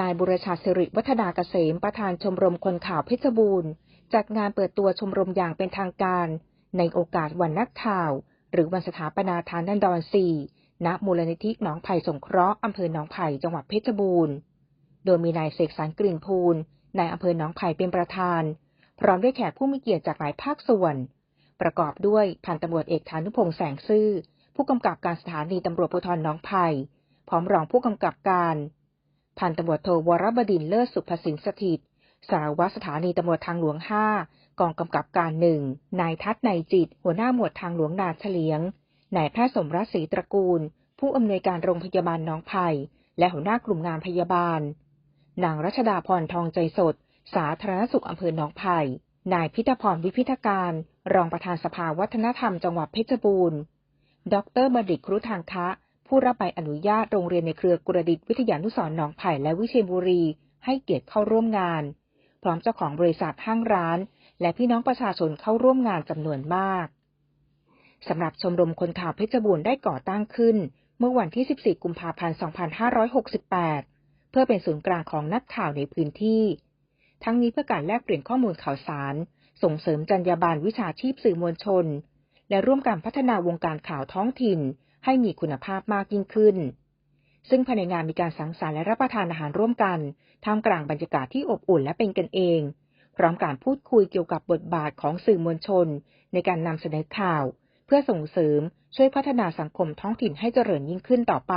นายบุรชาสิริวัฒนาเกษมประธานชมรมคนข่าวเพชรบูรณ์ จัดงานเปิดตัวชมรมอย่างเป็นทางการ ในโอกาสวันนักข่าว หรือวันสถาปนาฐานนันดรสี่ณมูลนิธิหนองไผ่สงเคราะห์อำเภอหนองไผ่จังหวัดเพชรบูรณ์ โดยมีนายเสกสรรกลิ่นภูลนายอำเภอหนองไผ่เป็นประธาน พร้อมด้วยแขกผู้มีเกียรติจากหลายภาคส่วน ประกอบด้วยพันตำรวจเอกฐานุพงษ์แสงซื่อ ผู้กำกับการสถานีตำรวจภูธรหนองไผ่พร้อมรองผู้กำกับการ พันตำรวจโทวรบดินเลิศสุภสินสถิต สารวัตรสถานีตำรวจทางหลวง 5 กองกำกับการหนึ่ง นายทัศน์ในจิต หัวหน้าหมวดทางหลวงนาเฉลียง นายแพทย์สมรัศรีตระกูล ผู้อำนวยการโรงพยาบาลน้องไผ่ และหัวหน้ากลุ่มงานพยาบาล นางรัชดาพรทองใจสด สาธารณสุขอำเภอหนองไผ่ นายพิธพรวิพิธการ รองประธานสภาวัฒนธรรมจังหวัดเพชรบูรณ์ ดรบดิตรครุทางคะ ผู้รับใบอนุญาตโรงเรียนในเครือกุรดิตวิทยานุสรหนองไผ่และวิเชียรบุรี ให้เกียรติเข้าร่วมงาน พร้อมเจ้าของบริษัทห้างร้าน และพี่น้องประชาชนเข้าร่วมงานจำนวนมากสำหรับชมรมคนข่าวเพชรบูรณ์ได้ก่อตั้งขึ้น เมื่อวันที่ 14 กุมภาพันธ์ 2568 เพื่อเป็นศูนย์กลางของนักข่าวในพื้นที่ ทั้งนี้เพื่อการแลกเปลี่ยนข้อมูลข่าวสาร ส่งเสริมจรรยาบรรณวิชาชีพสื่อมวลชน และร่วมกันพัฒนาวงการข่าวท้องถิ่น ให้มีคุณภาพมากยิ่งขึ้น ซึ่งภายในงานมีการสังสรรค์และรับประทานอาหารร่วมกันท่ามกลางบรรยากาศที่อบอุ่นและเป็นกันเอง พร้อมการพูดคุยเกี่ยวกับบทบาทของสื่อมวลชน ในการนำเสนอข่าว เพื่อส่งเสริมช่วยพัฒนาสังคมท้องถิ่นให้เจริญยิ่งขึ้นต่อไป